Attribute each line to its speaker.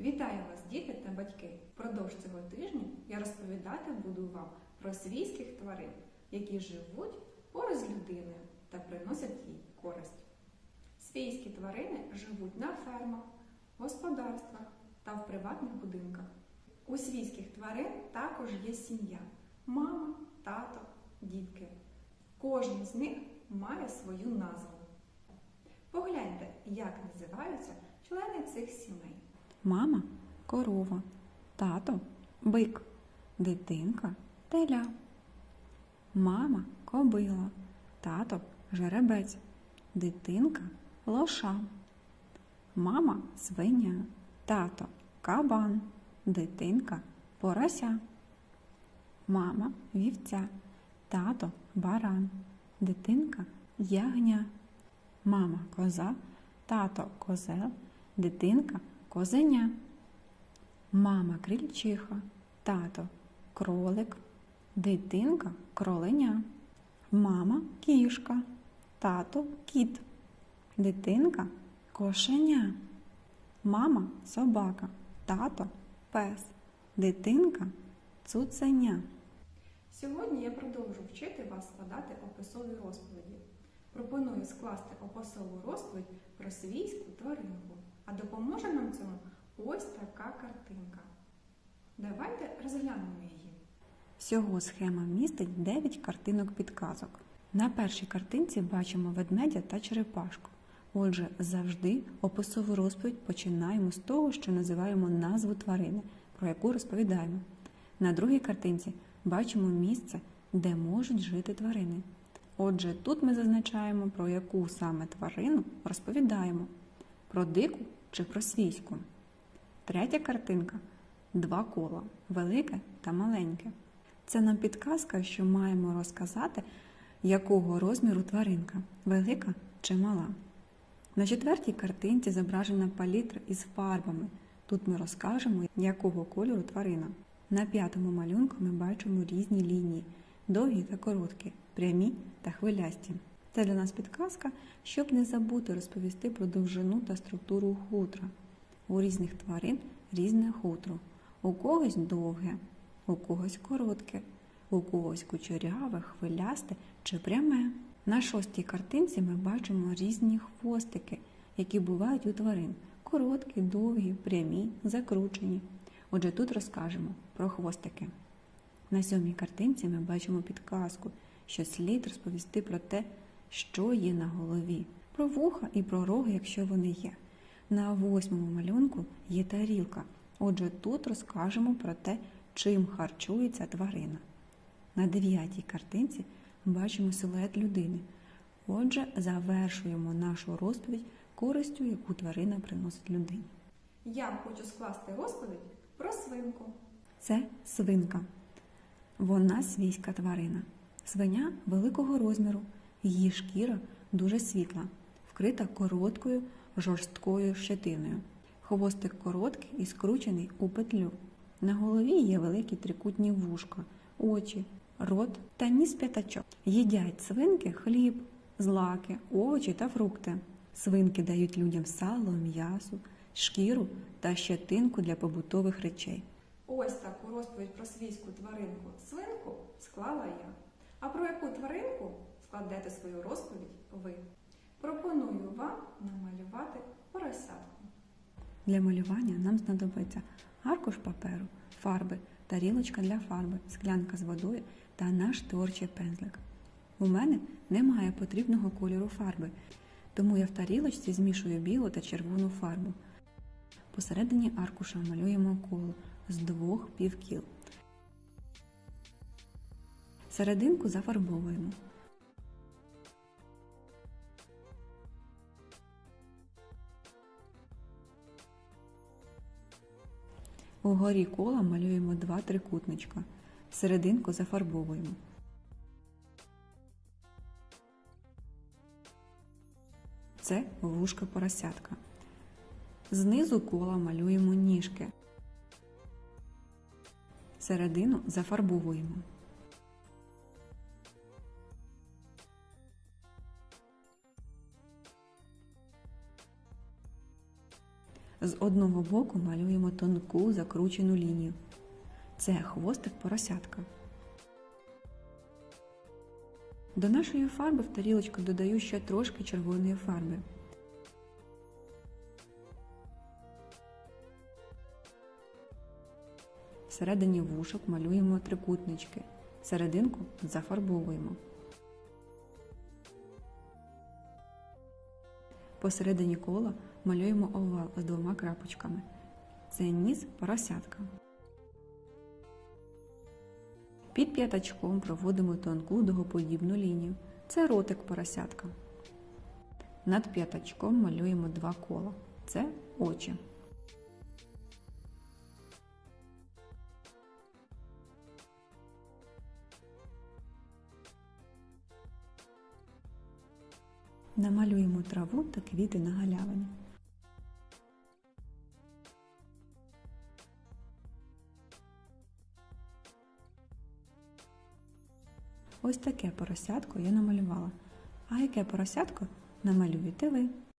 Speaker 1: Вітаю вас, діти та батьки! Впродовж цього тижня я розповідати буду вам про свійських тварин, які живуть поруч з людиною та приносять їй користь. Свійські тварини живуть на фермах, господарствах та в приватних будинках. У свійських тварин також є сім'я мама, тато, дітки. Кожен з них має свою назву. Погляньте, як називаються члени цих сімей.
Speaker 2: Мама корова, тато бик, дитинка теля. Мама кобила, тато жеребець, дитинка лоша. Мама свиня, тато кабан, дитинка порося. Мама вівця, тато баран, дитинка ягня. Мама коза, тато козел, дитинка козеня. Мама крильчиха, тато кролик, дитинка кроленя. Мама кішка, тато кіт, дитинка кошеня. Мама собака, тато пес, дитинка цуценя.
Speaker 1: Сьогодні я продовжу вчити вас складати описові розповіді. Пропоную скласти описову розповідь про свійську тваринку, а допоможе нам цьому ось така картинка. Давайте розглянемо її.
Speaker 2: Всього схема містить 9 картинок підказок. На першій картинці бачимо ведмедя та черепашку. Отже, завжди описову розповідь починаємо з того, що називаємо назву тварини, про яку розповідаємо. На другій картинці бачимо місце, де можуть жити тварини. Отже, тут ми зазначаємо, про яку саме тварину розповідаємо: про дику чи про свійську. Третя картинка два кола велике та маленьке. Це нам підказка, що маємо розказати, якого розміру тваринка велика чи мала. На четвертій картинці зображена палітра із фарбами. Тут ми розкажемо, якого кольору тварина. На п'ятому малюнку ми бачимо різні лінії довгі та короткі, прямі та хвилясті. Це для нас підказка, щоб не забути розповісти про довжину та структуру хутра. У різних тварин різне хутро. У когось довге, у когось коротке, у когось кучеряве, хвилясте чи пряме. На шостій картинці ми бачимо різні хвостики, які бувають у тварин: короткі, довгі, прямі, закручені. Отже, тут розкажемо про хвостики. На сьомій картинці ми бачимо підказку, що слід розповісти про те, що є на голові, про вуха і про роги, якщо вони є. На восьмому малюнку є тарілка. Отже, тут розкажемо про те, чим харчується тварина. На дев'ятій картинці бачимо силует людини. Отже, завершуємо нашу розповідь користю, яку тварина приносить людині.
Speaker 1: Я хочу скласти розповідь про свинку.
Speaker 2: Це свинка. Вона свійська тварина. Свиня великого розміру, її шкіра дуже світла, вкрита короткою жорсткою щетиною. Хвостик короткий і скручений у петлю. На голові є великі трикутні вушка, очі, рот та ніс п'ятачок. Їдять свинки хліб, злаки, овочі та фрукти. Свинки дають людям сало, м'ясо, шкіру та щетинку для побутових речей.
Speaker 1: Ось таку розповідь про свійську тваринку свинку склала я. А про яку тваринку складете свою розповідь ви? Пропоную вам намалювати поросятку.
Speaker 2: Для малювання нам знадобиться аркуш паперу, фарби, тарілочка для фарби, склянка з водою та наш творчий пензлик. У мене немає потрібного кольору фарби, тому я в тарілочці змішую білу та червону фарбу. Посередині аркуша малюємо коло з двох півкіл. Серединку зафарбовуємо. Угорі кола малюємо два трикутничка. Серединку зафарбовуємо. Це вушка поросятка. Знизу кола малюємо ніжки. Середину зафарбовуємо. З одного боку малюємо тонку закручену лінію. Це хвостик поросятка. До нашої фарби в тарілочку додаю ще трошки червоної фарби. Всередині вушок малюємо трикутнички. Серединку зафарбовуємо. Посередині кола малюємо овал з двома крапочками. Це ніс поросятка. Під п'ятачком проводимо тонку дугоподібну лінію. Це ротик поросятка. Над п'ятачком малюємо два кола. Це очі. Намалюємо траву та квіти на галявині. Ось таке поросятко я намалювала. А яке поросятко намалюєте ви?